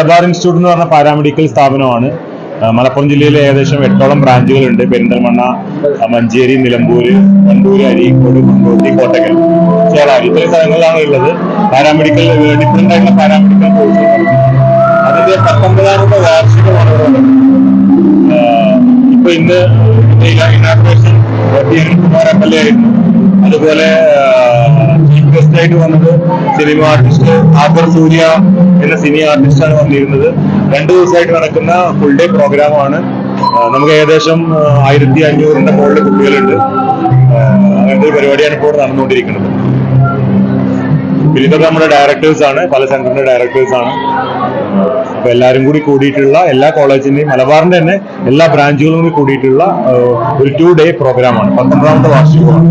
Malabar institute എന്ന് പറഞ്ഞ paramedical സ്ഥാപനമാണ്. മലപ്പുറം ജില്ലയിൽ ഏകദേശം എട്ടോളം ബ്രാഞ്ചുകളുണ്ട്. പെരിന്തൽമണ്ണ മഞ്ചേരി നിലമ്പൂര് വണ്ടൂര് അരീക്കോട് കൊണ്ടോട്ടി കോട്ടക്കൽ ചേളാരി ഇത്രയും സ്ഥലങ്ങളിലാണ് ഉള്ളത്. പാരാമെഡിക്കൽ ഡിഫറെന്റ് ആയിട്ടുള്ള പാരാമെഡിക്കൽ കോഴ്സുകൾ അതിന്റെ പത്തൊമ്പതാമത്തെ വാർഷികമാണ് ഇപ്പൊ ഇന്ന് inauguration Kumar M L A ആയിരുന്നു. അതുപോലെ ഗസ്റ്റ് ആയിട്ട് വന്നത് സിനിമ ആർട്ടിസ്റ്റ് ആദർ സൂര്യ എന്ന സിനി ആർട്ടിസ്റ്റാണ് വന്നിരുന്നത്. രണ്ടു ദിവസമായിട്ട് നടക്കുന്ന ഫുൾ ഡേ പ്രോഗ്രാമാണ് നമുക്ക് ഏകദേശം ആയിരത്തി അഞ്ഞൂറിന്റെ മുകളിൽ കുട്ടികളുണ്ട്. അങ്ങനത്തെ ഒരു പരിപാടിയാണ് ഇപ്പോൾ നടന്നുകൊണ്ടിരിക്കുന്നത്. ഇതൊക്കെ നമ്മുടെ ഡയറക്ടേഴ്സ് ആണ് പല സെന്ററിന്റെ ഡയറക്ടേഴ്സ് ആണ്. അപ്പൊ എല്ലാവരും കൂടി കൂടിയിട്ടുള്ള എല്ലാ കോളേജിന്റെയും മലബാറിന്റെ തന്നെ എല്ലാ ബ്രാഞ്ചുകളും കൂടി കൂടിയിട്ടുള്ള ഒരു ടു ഡേ പ്രോഗ്രാമാണ് പത്തൊമ്പതാമത്തെ വാർഷികമാണ്.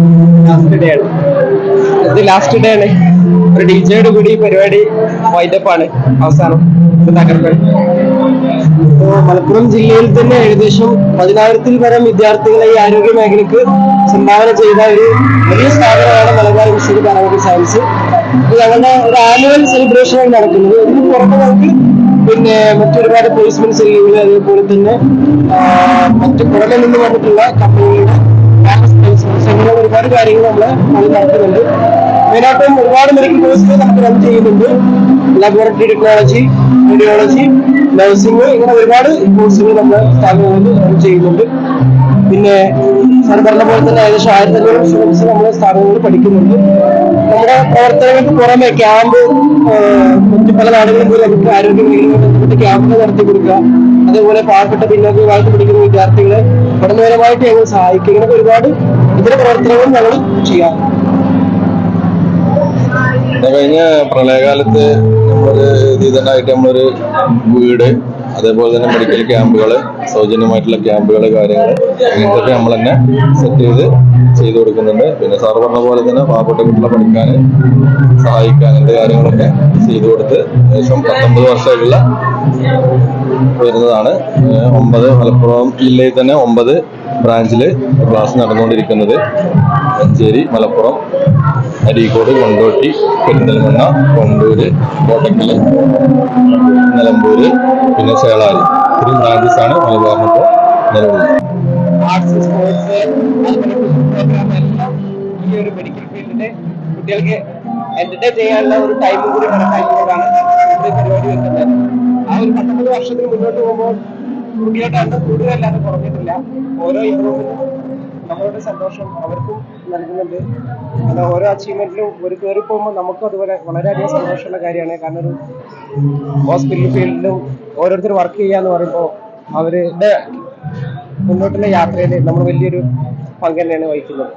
ലാസ്റ്റ് ഡേ ആണ്. ഒരു ഡിജയുടെ കൂടി പരിപാടി വൈൻഡപ്പ് ആണ് അവസാനം. തകർപ്പൻ മലപ്പുറം ജില്ലയിൽ തന്നെ ഏകദേശം പതിനായിരത്തിൽ പരം വിദ്യാർത്ഥികളെ ഈ ആരോഗ്യ മേഖലയ്ക്ക് സംഭാവന ചെയ്ത ഒരു വലിയ സ്ഥാപനമാണ് മലബാർ ഇൻസ്റ്റിറ്റ്യൂട്ട് പാരാമെഡിക്കൽ സയൻസ്. ഞങ്ങളുടെ ഒരു ആനുവൽ സെലിബ്രേഷൻ ആണ് നടക്കുന്നത്. ഇതിന് പുറമെ നമുക്ക് പിന്നെ മറ്റൊരുപാട് പ്ലേസ്മെന്റ് സെല്ലുകൾ അതേപോലെ തന്നെ മറ്റു പുറമെ നിന്ന് വന്നിട്ടുള്ള കമ്പനികളുടെ ക്യാമ്പസ് പ്ലേസ്മെന്റ്സ് അങ്ങനെ ഒരുപാട് കാര്യങ്ങൾ നമ്മൾ നമ്മൾ നടത്തുന്നുണ്ട് മെയിനായിട്ടും ഒരുപാട് മെഡിക്കൽ കോഴ്സുകൾ നമുക്ക് റൺ ചെയ്യുന്നുണ്ട്. ലബോറട്ടറി ടെക്നോളജി റേഡിയോളജി നഴ്സിംഗ് ഇങ്ങനെ ഒരുപാട് കോഴ്സുകൾ നമ്മുടെ സ്ഥാപനങ്ങളിൽ റൺ ചെയ്യുന്നുണ്ട്. പിന്നെ സാർ പറഞ്ഞ പോലെ തന്നെ ഏകദേശം ആയിരത്തി അഞ്ഞൂറ് സ്റ്റുഡൻസ് നമ്മുടെ സ്ഥാപനങ്ങളിൽ പഠിക്കുന്നുണ്ട്. നമ്മുടെ പ്രവർത്തനങ്ങൾക്ക് പുറമെ ക്യാമ്പ് മറ്റു പല നാടുകളിൽ പോയി നമുക്ക് ആരോഗ്യ മേഖലയുമായി ബന്ധപ്പെട്ട് ക്യാമ്പുകൾ നടത്തി കൊടുക്കുക അതേപോലെ പാവപ്പെട്ട പിന്നോക്ക വിഭാഗത്തിൽ പഠിക്കുന്ന വിദ്യാർത്ഥികളെ പഠനപരമായിട്ട് ഞങ്ങൾ സഹായിക്കുക ഇങ്ങനെ ഒരുപാട് ഇതര പ്രവർത്തനങ്ങളും ഞങ്ങൾ ചെയ്യാം കഴിഞ്ഞ പ്രളയകാലത്ത് നമ്മളൊരു ഇതിനായിട്ട് നമ്മളൊരു വീട് അതേപോലെ തന്നെ മെഡിക്കൽ ക്യാമ്പുകൾ സൗജന്യമായിട്ടുള്ള ക്യാമ്പുകൾ കാര്യങ്ങൾ ഇങ്ങനത്തെ നമ്മൾ തന്നെ സെറ്റ് ചെയ്ത് ചെയ്തു കൊടുക്കുന്നുണ്ട്. പിന്നെ സാർ പറഞ്ഞ പോലെ തന്നെ പാവപ്പെട്ട കുട്ടികളെ പഠിക്കാൻ സഹായിക്കുക അങ്ങനത്തെ കാര്യങ്ങളൊക്കെ ചെയ്തു കൊടുത്ത് ഏകദേശം പത്തൊമ്പത് വർഷമായിട്ടുള്ള വരുന്നതാണ്. ഒമ്പത് മലപ്പുറം ജില്ലയിൽ തന്നെ ഒമ്പത് ബ്രാഞ്ചിൽ ക്ലാസ് നടന്നുകൊണ്ടിരിക്കുന്നത്. മഞ്ചേരി മലപ്പുറം അരീക്കോട് കൊണ്ടോട്ടി പെരിന്തൽമണ്ണ കൊണ്ടൂര് കോട്ടക്കൽ നിലമ്പൂര് പിന്നെ ചേളാരി. ഇത്രയും ബ്രാഞ്ചസാണ് മലബാറിനിപ്പോൾ നിലവിലുള്ളത്. ആർട്സ് ഒരു കുട്ടികൾക്ക് എന്റർടൈൻ ചെയ്യാനുള്ള ഒരു ടൈമും കൂടി കണക്കാക്കിയതാണ് പരിപാടി വെക്കുന്നത്. പത്തൊമ്പത് വർഷത്തിന് മുന്നോട്ട് പോകുമ്പോൾ കുട്ടികളുടെ എണ്ണം കൂടുതലല്ലാതെ കുറഞ്ഞിട്ടില്ല. ഓരോ ഇമ്പ്രൂവ്മെന്റും നമ്മളുടെ സന്തോഷം അവർക്കും നൽകുന്നുണ്ട്. അത് ഓരോ അച്ചീവ്മെന്റിലും ഒരു കയറി പോകുമ്പോൾ നമുക്കും അതുപോലെ വളരെയധികം സന്തോഷമുള്ള കാര്യമാണ്. കാരണം ഒരു ഹോസ്പിറ്റൽ ഫീൽഡിലും ഓരോരുത്തർ വർക്ക് ചെയ്യാന്ന് പറയുമ്പോൾ അവരുടെ മുന്നോട്ടുള്ള യാത്രയിൽ നമ്മൾ വലിയൊരു പങ്ക് തന്നെയാണ് വഹിക്കുന്നത്.